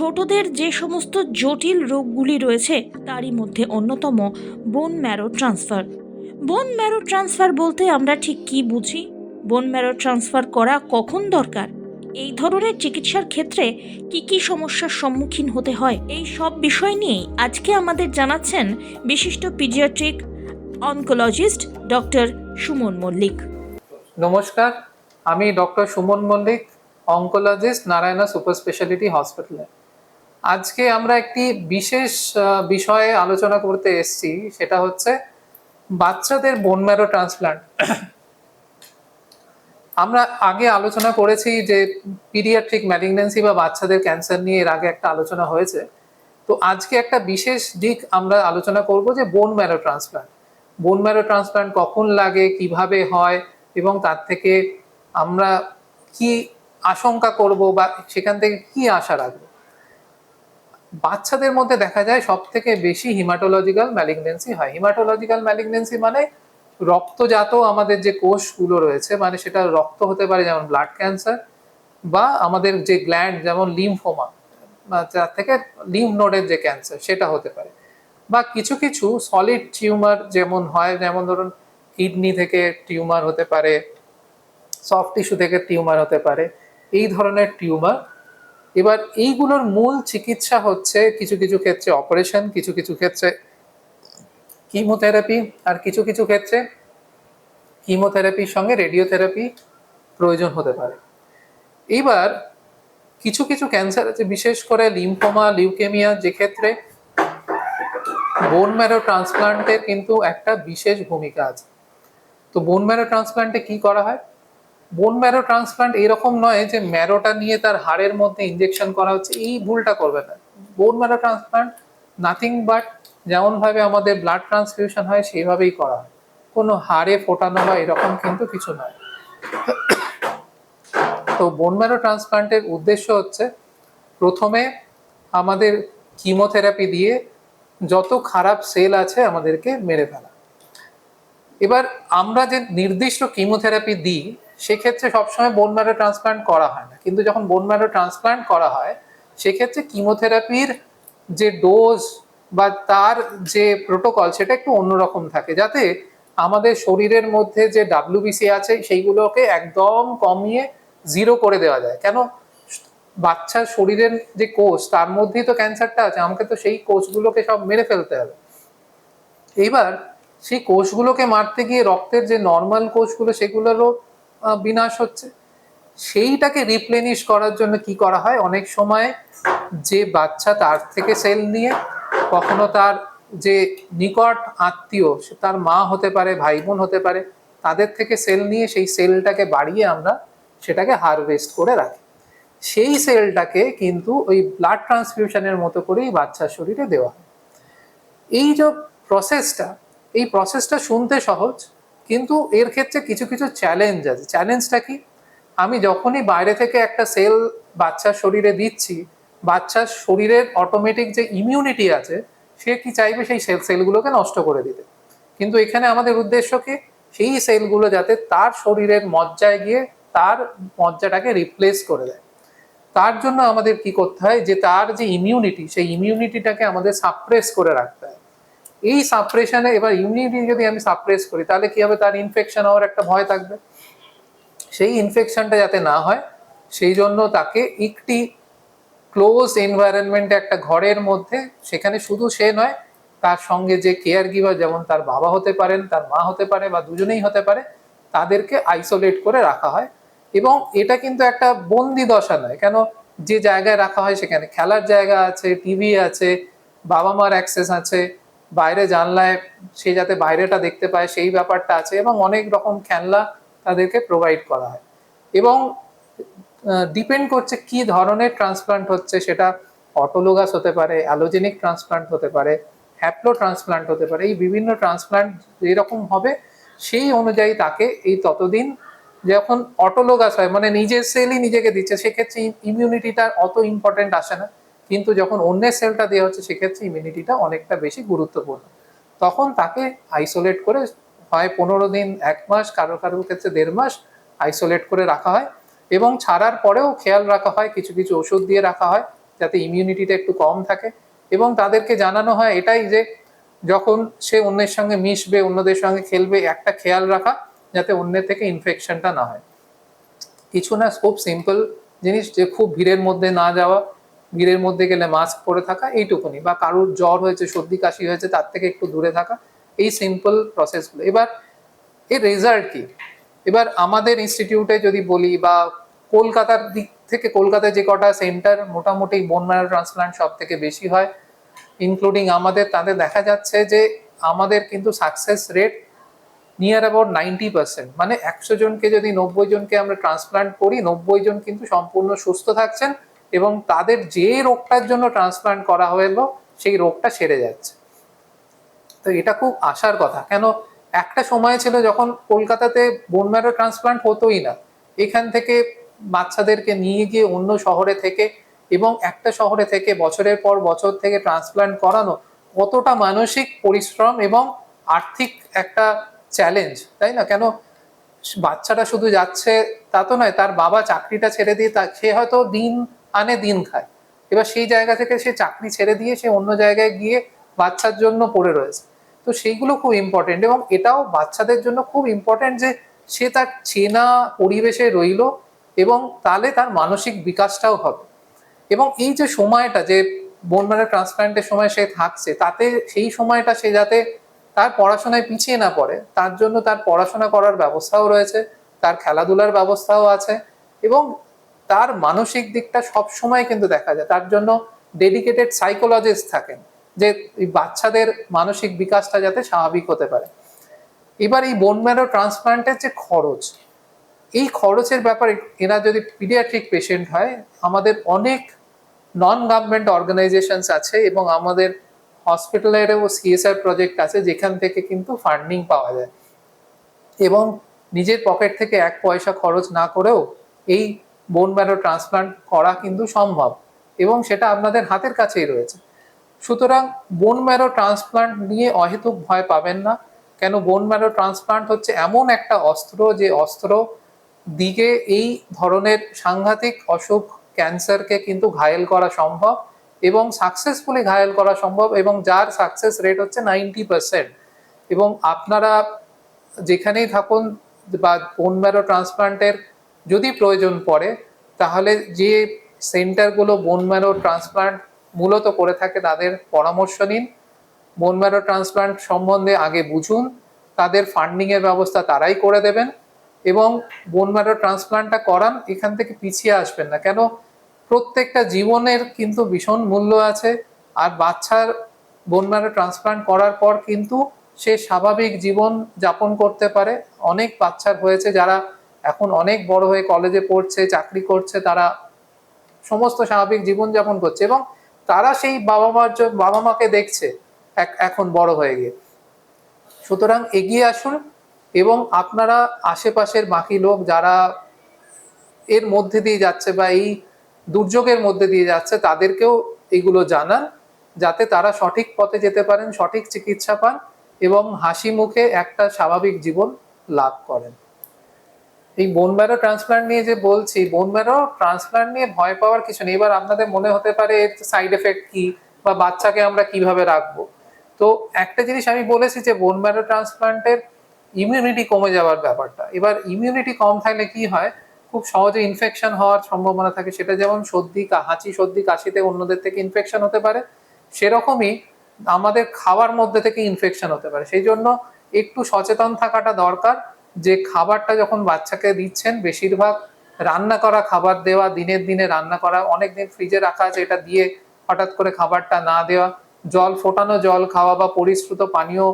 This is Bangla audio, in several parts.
ছোটদের যে সমস্ত জটিল রোগগুলি রয়েছে, তারই মধ্যে অন্যতম bone marrow transfer bone marrow transfer বলতে আমরা ঠিক কী বুঝি? বোন ম্যারো ট্রান্সফার করা কখন দরকার? এই ধরনের চিকিৎসার ক্ষেত্রে কি কি সমস্যার সম্মুখীন হতে হয়? এই সব বিষয় নিয়েই আজকে আমাদের জানাচ্ছেন বিশিষ্ট pediatric oncologist doctor Suman Mallick. নমস্কার, আমি doctor Suman Mallick oncologist Narayana super speciality হসপিটালে আজকে আমরা একটি বিশেষ বিষয়ে আলোচনা করতে এসেছি, সেটা হচ্ছে বাচ্চাদের বোন ম্যারো ট্রান্সপ্লান্ট আমরা আগে আলোচনা করেছি যে পিডিয়াট্রিক ম্যালিগনেন্সি বা বাচ্চাদের ক্যান্সার নিয়ে এর আগে একটা আলোচনা হয়েছে। তো আজকে একটা বিশেষ দিক আমরা আলোচনা করব যে bone marrow transplant bone marrow transplant কখন লাগে, কীভাবে হয়, এবং তার থেকে আমরা কি আশঙ্কা করব বা সেখান থেকে কি আশা রাখব? বাচ্চাদের মধ্যে দেখা যায় সব থেকে বেশি হিমাটোলজিক্যাল ম্যালিগনেন্সি হয়। হিমাটোলজিক্যাল ম্যালিগনেন্সি মানে রক্তজাত আমাদের যে কোষগুলো রয়েছে মানে সেটা রক্ত হতে পারে যেমন ব্লাড ক্যান্সার বা আমাদের যে গ্ল্যান্ড যেমন লিমফোমা যার থেকে লিম্ফ নোডের যে ক্যান্সার সেটা হতে পারে। বা কিছু কিছু সলিড টিউমার যেমন হয়, যেমন ধরুন কিডনি থেকে টিউমার হতে পারে সফট টিস্যু থেকে টিউমার হতে পারে, এই ধরনের টিউমার এবার এইগুলোর মূল চিকিৎসা হচ্ছে কিছু কিছু ক্ষেত্রে অপারেশন, কিছু কিছু ক্ষেত্রে কিমোথেরাপি আর কিছু কিছু ক্ষেত্রে কিমোথেরাপির সঙ্গে রেডিওথেরাপি প্রয়োজন হতে পারে। এইবার কিছু কিছু ক্যান্সার আছে, বিশেষ করে লিম্ফোমা, লিউকেমিয়া, যে ক্ষেত্রে বোন ম্যারো ট্রান্সপ্লান্টের কিন্তু একটা বিশেষ ভূমিকা আছে। তো বোন ম্যারো ট্রান্সপ্লান্টে কি করা হয়? বোন ম্যারো ট্রান্সপ্লান্ট এরকম নয় যে ম্যারোটা নিয়ে তার হাড়ের মধ্যে ইনজেকশন করা হচ্ছে, এই ভুলটা করবে না। বোন ম্যারো ট্রান্সপ্লান্ট নাথিং বাট যেমন ভাবে আমাদের ব্লাড ট্রান্সফিউশন হয়, সেইভাবেই করা হয়। কোনো হাড়ে ফোটানো বা এরকম কিন্তু কিছু নয়। তো বোন ম্যারো ট্রান্সপ্লান্টের উদ্দেশ্য হচ্ছে, প্রথমে আমাদের কিমোথেরাপি দিয়ে যত খারাপ সেল আছে আমাদেরকে মেরে ফেলা। এবার আমরা যে নির্দিষ্ট কিমোথেরাপি দিই সেক্ষেত্রে সবসময় বোন ম্যারো ট্রান্সপ্লান্ট করা হয় না। কিন্তু যখন বোন ম্যারো ট্রান্সপ্লান্ট করা হয়, সেক্ষেত্রে কিমোথেরাপির যে ডোজ বা তার যে প্রোটোকল সেটা একটু অন্যরকম থাকে। যাতে আমাদের শরীরের মধ্যে যে ডাব্লিউবিসি আছে, সেইগুলোকে একদম কমিয়ে জিরো করে দেওয়া যায়। কেন? বাচ্চার শরীরের যে কোষ, তার মধ্যেই তো ক্যান্সারটা আছে, আমাকে তো সেই কোষগুলোকে সব মেরে ফেলতে হবে। এইবার সেই কোষগুলোকে মারতে গিয়ে রক্তের যে নর্মাল কোষগুলো, সেগুলোরও বিনাশ হচ্ছে। সেইটাকে রিপ্লেনিশ করার জন্য কি করা হয়? অনেক সময় যে বাচ্চা তার থেকে সেল নিয়ে, কখনো তার যে নিকট আত্মীয়, সে তার মা হতে পারে ভাই বোন হতে পারে, তাদের থেকে সেল নিয়ে সেই সেলটাকে বাড়িয়ে আমরা সেটাকে হারভেস্ট করে রাখি। সেই সেলটাকে কিন্তু ওই ব্লাড ট্রান্সফিউশনের মতো করেই বাচ্চার শরীরে দেওয়া হয়। এই যে প্রসেসটা এই প্রসেসটা শুনতে সহজ কিন্তু এর ক্ষেত্রে কিছু কিছু চ্যালেঞ্জ আছে। চ্যালেঞ্জটা কি? আমি যখনই বাইরে থেকে একটা সেল বাচ্চার শরীরে দিচ্ছি, বাচ্চার শরীরের অটোমেটিক যে ইমিউনিটি আছে, সে কি চাইবে সেই সেল সেলগুলোকে নষ্ট করে দিতে? কিন্তু এখানে আমাদের উদ্দেশ্য কি? সেই সেলগুলো যাতে তার শরীরের মজ্জায় গিয়ে তার মজ্জাটাকে রিপ্লেস করে দেয়। তার জন্য আমাদের কি করতে হয়? যে তার যে ইমিউনিটি সেই ইমিউনিটিটাকে আমাদের সাপ্রেস করে রাখতে হয়। এই সাপ্রেশনে এবার ইমিউনিটি যদি আমি সাপ্রেস করি, তাহলে কি হবে? তার ইনফেকশন হওয়ার একটা ভয় থাকবে। সেই ইনফেকশনটা যাতে না হয়, সেই জন্য তাকে একটি ক্লোজ এনভায়রনমেন্টে একটা ঘরের মধ্যে, সেখানে শুধু সে নয়, তার সঙ্গে যে কেয়ার গিভার যেমন তার বাবা হতে পারেন, তার মা হতে পারে বা দুজনেই হতে পারে, তাদেরকে আইসোলেট করে রাখা হয়। এবং এটা কিন্তু একটা বন্দি দশা নয়। কেন? যে জায়গায় রাখা হয় সেখানে খেলার জায়গা আছে টিভি আছে বাবা মার অ্যাক্সেস আছে বাইরে জানলায় সে যাতে বাইরেটা দেখতে পায়, সেই ব্যাপারটা আছে এবং অনেক রকম খেলনা তাদেরকে প্রোভাইড করা হয়। এবং ডিপেন্ড করছে কি ধরনের ট্রান্সপ্লান্ট হচ্ছে, সেটা অটোলোগাস হতে পারে অ্যালোজেনিক ট্রান্সপ্লান্ট হতে পারে হ্যাপ্লো ট্রান্সপ্লান্ট হতে পারে, এই বিভিন্ন ট্রান্সপ্লান্ট যেরকম হবে, সেই অনুযায়ী তাকে এই ততদিন যখন অটোলোগাস হয় মানে নিজের সেলই নিজেকে দিচ্ছে, সেক্ষেত্রে ইমিউনিটিটা অত ইম্পর্টেন্ট আসে না। কিন্তু যখন অন্যের সেলটা দেওয়া হচ্ছে, সেক্ষেত্রে ইমিউনিটিটা অনেকটা বেশি গুরুত্বপূর্ণ। তখন তাকে আইসোলেট করে হয় পনেরো দিন, এক মাস, কারও কারোর ক্ষেত্রে দেড় মাস আইসোলেট করে রাখা হয় এবং ছাড়ার পরেও খেয়াল রাখা হয়, কিছু কিছু ওষুধ দিয়ে রাখা হয় যাতে ইমিউনিটিটা একটু কম থাকে এবং তাদেরকে জানানো হয় এটাই যে যখন সে অন্যের সঙ্গে মিশবে, অন্যদের সঙ্গে খেলবে, একটা খেয়াল রাখা যাতে অন্যের থেকে ইনফেকশনটা না হয়। কিছু না, খুব সিম্পল জিনিস যে খুব ভিড়ের মধ্যে না যাওয়া ভিড়ের মধ্যে গেলে মাস্ক পরে থাকা এইটুকুনি বা কারোর জ্বর হয়েছে, সর্দি, কাশি হয়েছে, তার থেকে একটু দূরে থাকা, এই সিম্পল প্রসেসগুলো এবার এর রেজাল্ট কি? এবার আমাদের ইনস্টিটিউটে যদি বলি বা কলকাতার দিক থেকে কলকাতায় যে কটা সেন্টার মোটামুটি বোন ম্যারো ট্রান্সপ্লান্ট সব থেকে বেশি হয় ইনক্লুডিং আমাদের তাদের দেখা যাচ্ছে যে আমাদের কিন্তু success rate near about ninety percent মানে একশো জনকে যদি নব্বই জনকে আমরা ট্রান্সপ্লান্ট করি, নব্বই জন কিন্তু সম্পূর্ণ সুস্থ থাকছেন। এবং তাদের যে রোগটার জন্য ট্রান্সপ্লান্ট করা হলো, সেই রোগটা সেরে যাচ্ছে। তো এটা খুব আশার কথা। কেন? একটা সময় ছিল যখন কলকাতাতে বোন ম্যারো ট্রান্সপ্লান্ট হতোই না। এখান থেকে বাচ্চাদেরকে নিয়ে গিয়ে অন্য শহরে থেকে এবং একটা শহরে থেকে বছরের পর বছর থেকে ট্রান্সপ্লান্ট করানো কতটা মানসিক পরিশ্রম এবং আর্থিক একটা চ্যালেঞ্জ তাই না? কেন? বাচ্চাটা শুধু যাচ্ছে তা তো নয়, তার বাবা চাকরিটা ছেড়ে দিয়ে সে হয়তো দিন আনে দিন খায়। এবার সেই জায়গা থেকে সে চাকরি ছেড়ে দিয়ে সে অন্য জায়গায় গিয়ে বাচ্চার জন্য পড়ে রয়েছে। তো সেইগুলো খুব ইম্পর্টেন্ট এবং এটাও বাচ্চাদের জন্য খুব ইম্পর্টেন্ট যে সে তার চেনা পরিবেশে রইল এবং তাহলে তার মানসিক বিকাশটাও হবে। এবং এই যে সময়টা যে বোন ট্রান্সপ্লান্টের সময় সে থাকছে, তাতে সেই সময়টা সে যাতে তার পড়াশোনায় পিছিয়ে না পড়ে, তার জন্য তার পড়াশোনা করার ব্যবস্থাও রয়েছে, তার খেলাধুলার ব্যবস্থাও আছে এবং তার মানসিক দিকটা সব সময় কিন্তু দেখা যায়। তার জন্য ডেডিকেটেড সাইকোলজিস্ট থাকেন, যে বাচ্চাদের মানসিক বিকাশটা যাতে স্বাভাবিক হতে পারে। এবার এই বোন ম্যারো ট্রান্সপ্লান্টের যে খরচ, এই খরচের ব্যাপারে এরা যদি পিডিয়াট্রিক পেশেন্ট হয়, আমাদের অনেক নন গভর্নমেন্ট অর্গানাইজেশনস আছে এবং আমাদের হসপিটালেরও সিএসআর প্রজেক্ট আছে, যেখান থেকে কিন্তু ফান্ডিং পাওয়া যায়। এবং নিজের পকেট থেকে এক পয়সা খরচ না করেও এই বোন ম্যারো ট্রান্সপ্লান্ট করা কিন্তু সম্ভব এবং সেটা আপনাদের হাতের কাছেই রয়েছে। সুতরাং বোন ম্যারো ট্রান্সপ্লান্ট নিয়ে অহেতুক ভয় পাবেন না। কেন বোন ম্যারো ট্রান্সপ্লান্ট হচ্ছে এমন একটা অস্ত্র যে অস্ত্র দিকে এই ধরনের সাংঘাতিক অসুখ ক্যান্সারকে কিন্তু ঘায়েল করা সম্ভব এবং সাকসেসফুলি ঘায়েল করা সম্ভব এবং যার সাকসেস রেট হচ্ছে নাইনটি পার্সেন্ট এবং আপনারা যেখানেই থাকুন বা বোন ম্যারো ট্রান্সপ্লান্টের যদি প্রয়োজন পড়ে, তাহলে যে সেন্টারগুলো বোন ম্যারো ট্রান্সপ্লান্ট মূলত করে থাকে তাদের পরামর্শ নিন। বোন ম্যারো ট্রান্সপ্লান্ট সম্বন্ধে আগে বুঝুন, তাদের ফান্ডিংয়ের ব্যবস্থা তারাই করে দেবেন এবং বোন ম্যারো ট্রান্সপ্লান্টটা করান, এখান থেকে পিছিয়ে আসবেন না। কেন? প্রত্যেকটা জীবনের কিন্তু ভীষণ মূল্য আছে আর বাচ্চার বোন ম্যারো ট্রান্সপ্লান্ট করার পর কিন্তু সে স্বাভাবিক জীবন যাপন করতে পারে। অনেক বাচ্চার হয়েছে যারা এখন অনেক বড় হয়ে কলেজে পড়ছে, চাকরি করছে, তারা সমস্ত স্বাভাবিক জীবন যাপন করছে এবং তারা সেই বাবা মার বাবা মাকে দেখছে এখন বড় হয়ে গিয়ে। সুতরাং এগিয়ে আসুন এবং আপনারা আশেপাশের বাকি লোক যারা এর মধ্যে দিয়ে যাচ্ছে বা এই দুর্যোগের মধ্যে দিয়ে যাচ্ছে, তাদেরকেও এগুলো জানান যাতে তারা সঠিক পথে যেতে পারেন, সঠিক চিকিৎসা পান এবং হাসি মুখে একটা স্বাভাবিক জীবন লাভ করেন। এই বোন ম্যারো ট্রান্সপ্লান্ট নিয়ে যে বলছি বোন ম্যারো ট্রান্সপ্লান্ট নিয়ে ভয় পাওয়ার কিছু নেই। এবার আপনাদের মনে হতে পারে এর সাইড এফেক্ট কি বা বাচ্চাকে আমরা কীভাবে রাখব? তো একটা জিনিস আমি বলেছি যে বোন ম্যারো ট্রান্সপ্লান্টের ইমিউনিটি কমে যাওয়ার ব্যাপারটা। এবার ইমিউনিটি কম থাকলে কি হয়? খুব সহজে ইনফেকশন হওয়ার সম্ভাবনা থাকে। সেটা যেমন সর্দি হাঁচি, সর্দি, কাশিতে অন্যদের থেকে ইনফেকশন হতে পারে। সেরকমই আমাদের খাওয়ার মধ্যে থেকে ইনফেকশন হতে পারে। সেই জন্য একটু সচেতন থাকাটা দরকার। যে খাবারটা যখন বাচ্চাকে দিচ্ছেন, বেশিরভাগ রান্না করা খাবার দেওয়া, দিনের দিনে রান্না করা অনেক দিন ফ্রিজে রাখা আছে, এটা দিয়ে হঠাৎ করে খাবারটা না দেওয়া, জল, ফোটানো জল খাওয়া বা পরিশ্রুত পানীয়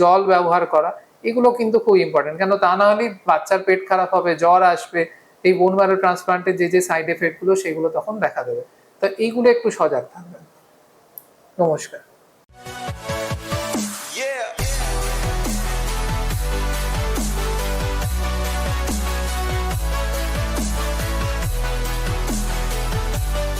জল ব্যবহার করা, এগুলো কিন্তু খুব ইম্পর্টেন্ট কেন তা না হলেই বাচ্চার পেট খারাপ হবে, জ্বর আসবে, এই বোন ম্যারো ট্রান্সপ্লান্টের যে যে সাইড এফেক্টগুলো সেগুলো তখন দেখা দেবে। তো এইগুলো একটু সজাগ থাকবেন। নমস্কার।